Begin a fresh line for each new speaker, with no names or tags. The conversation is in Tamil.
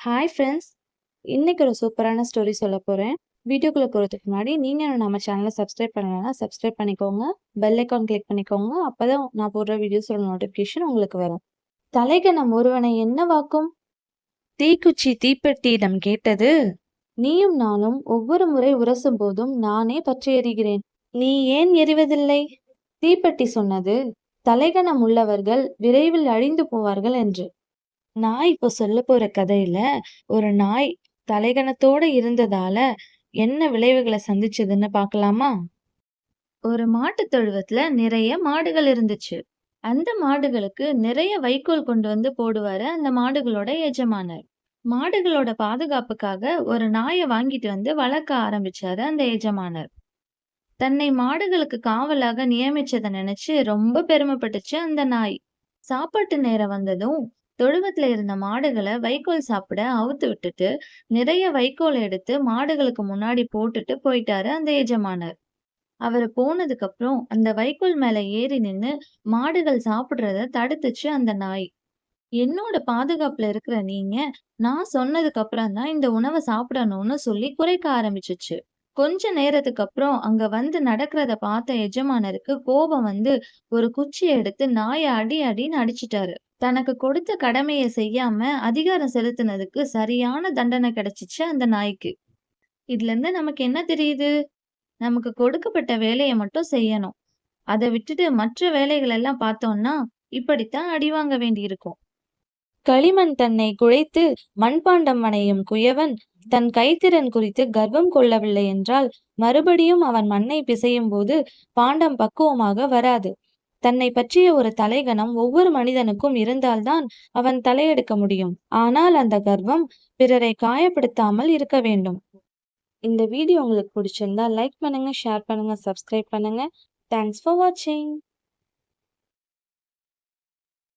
ஹாய் ஃப்ரெண்ட்ஸ் இன்றைக்கி ஒரு சூப்பரான ஸ்டோரி சொல்ல போகிறேன் வீடியோக்குள்ளே போகிறதுக்கு முன்னாடி நீங்கள் நம்ம சேனலை சப்ஸ்கிரைப் பண்ணலைன்னா சப்ஸ்கிரைப் பண்ணிக்கோங்க. பெல் ஐக்கான் கிளிக் பண்ணிக்கோங்க. அப்போ தான் நான் போடுற வீடியோஸோட நோட்டிஃபிகேஷன் உங்களுக்கு வரும். தலைகணம் ஒருவனை என்னவாக்கும் தீக்குச்சி தீப்பெட்டியிடம் கேட்டது. நீயும் நானும் ஒவ்வொரு முறை உரசும் போதும் நானே பற்றி எறிகிறேன் நீ ஏன் எறிவதில்லை? தீப்பெட்டி சொன்னது தலைகணம் உள்ளவர்கள் விரைவில் அழிந்து போவார்கள் என்று. நான் இப்போ சொல்ல போற கதையில ஒரு நாய் தலைகணத்தோட இருந்ததால என்ன விளைவுகளை சந்திச்சதுன்னு பார்க்கலாமா? ஒரு மாட்டுத் தொழுவத்துல நிறைய மாடுகள் இருந்துச்சு. அந்த மாடுகளுக்கு நிறைய வைக்கோல் கொண்டு வந்து போடுவாரு அந்த மாடுகளோட எஜமானர். மாடுகளோட பாதுகாப்புக்காக ஒரு நாயை வாங்கிட்டு வந்து வளர்க்க ஆரம்பிச்சாரு அந்த எஜமானர். தன்னை மாடுகளுக்கு காவலாக நியமிச்சதை நினைச்சு ரொம்ப பெருமைப்பட்டுச்சு அந்த நாய். சாப்பாட்டு நேரம் வந்ததும் தொழுவத்துல இருந்த மாடுகளை வைக்கோல் சாப்பிட அவுத்து விட்டுட்டு நிறைய வைக்கோல் எடுத்து மாடுகளுக்கு முன்னாடி போட்டுட்டு போயிட்டாரு அந்த எஜமானர். அவர் போனதுக்கு அப்புறம் அந்த வைக்கோல் மேல ஏறி நின்னு மாடுகள் சாப்பிடுறத தடுத்துச்சு அந்த நாய். என்னோட பாதுகாப்புல இருக்கிற நீங்க நான் சொன்னதுக்கு அப்புறம் தான் இந்த உணவை சாப்பிடணும்னு சொல்லி குறைக்க ஆரம்பிச்சுச்சு. கொஞ்ச நேரத்துக்கு அப்புறம் அங்க வந்து நடக்கிறத பார்த்த எஜமானருக்கு கோபம் வந்து ஒரு குச்சியை எடுத்து நாயை அடி அடின்னு அடிச்சிட்டாரு. தனக்கு கொடுத்த கடமையை செய்யாம அதிகாரம் செலுத்தினதுக்கு சரியான தண்டனை கிடைச்சிச்சு அந்த நாய்க்கு. இதுல இருந்து நமக்கு என்ன தெரியுது? நமக்கு கொடுக்கப்பட்ட வேலையை மட்டும் செய்யணும். அதை விட்டுட்டு மற்ற வேலைகள் எல்லாம் பார்த்தோம்னா இப்படித்தான் அடி வாங்க வேண்டியிருக்கும். களிமண் தன்னை குழைத்து மண்பாண்டம் வனையும் குயவன் தன் கைத்திறன் குறித்து கர்வம் கொள்ளவில்லை என்றால் மறுபடியும் அவன் மண்ணை பிசையும் போது பாண்டம் பக்குவமாக வராது. தன்னை பற்றிய ஒரு தலைகணம் ஒவ்வொரு மனிதனுக்கும் இருந்தால்தான் அவன் தலையெடுக்க முடியும். ஆனால் அந்த கர்வம் பிறரை காயப்படுத்தாமல் இருக்க வேண்டும். இந்த வீடியோ உங்களுக்கு பிடிச்சிருந்தா லைக் பண்ணுங்க ஷேர் பண்ணுங்க சப்ஸ்கிரைப் பண்ணுங்க. தேங்க்ஸ் ஃபார் வாட்சிங்